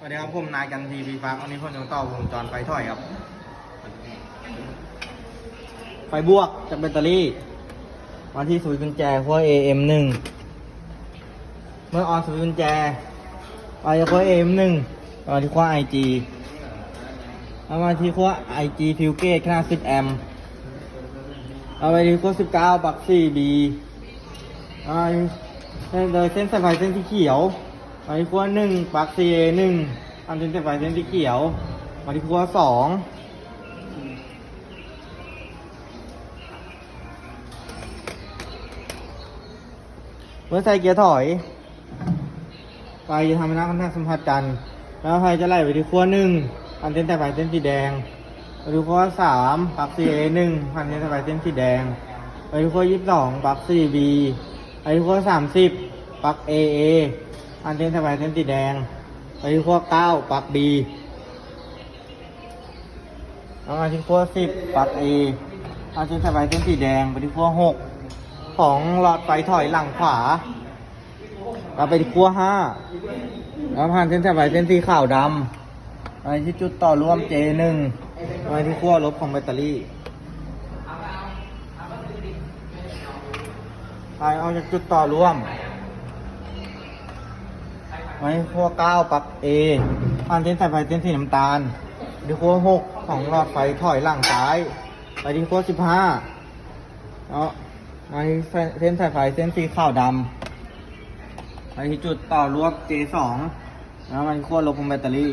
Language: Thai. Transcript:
สวัสดีครับผมนายกันทีวีฟ้าวันนี้ผมจะต่อวงจรไฟถอยครับ ไฟบวกจากแบตเตอรี่ มาที่สวิตช์กุญแจขั้ว AM 1 เมื่อออนสวิตช์กุญแจไปขั้ว AM 1 มาที่ขั้ว IG เอามาที่ขั้ว IG ฟิวเกตขนาด10แอมป์เอาไปที่ขั้ว19ปัก 4B เอาไปโดยเส้นสายไฟเส้นสีเขียว มาที่ขั้วหนึ่งปลั๊ก CA หนึ่งอันเส้นสายไฟเส้นสีเขียว มาที่ขั้วสองเมื่อใส่เกียร์ถอยไฟจะทำให้น้ำค่อนข้างสัมผัสกัน แล้วไฟจะไหลไปที่ขั้วหนึ่งอันเส้นสายไฟเส้นสีแดงมาที่ขั้วสามปลั๊ก CA หนึ่งอันเส้นสายไฟเส้นสีแดงไปที่ขั้วยี่สิบสองปลั๊ก 4B ไปที่ขั้วสามสิบปลั๊ก AA อันเส้นสายไฟเส้นสีแดงไปที่ขั้วเก้าปลั๊ก B แล้วมาที่ขั้วสิบปัก A อันเส้นสายไฟเส้นสีแดงไปที่ขั้วหกของหลอดไฟถอยหลังขวาแล้วไปที่ขั้วห้าแล้วผ่านเส้นสายไฟเส้นสีขาวดำไปที่จุดต่อร่วม J1 ไปที่ขั้วลบของแบตเตอรี่ไปออกจากจุดต่อร่วม ไม้ขั้วเก้าปลั๊กเออันเส้นสายไฟเส้นสีน้ำตาลที่ขั้วหกของหลอดไฟถอยหลังซ้าย ไปที่ขั้วสิบห้าเนาะไม้เส้นสายไฟเส้นสีขาวดำไปที่จุดต่อรวบ J สองแล้วมันขั้วลบของแบตเตอรี่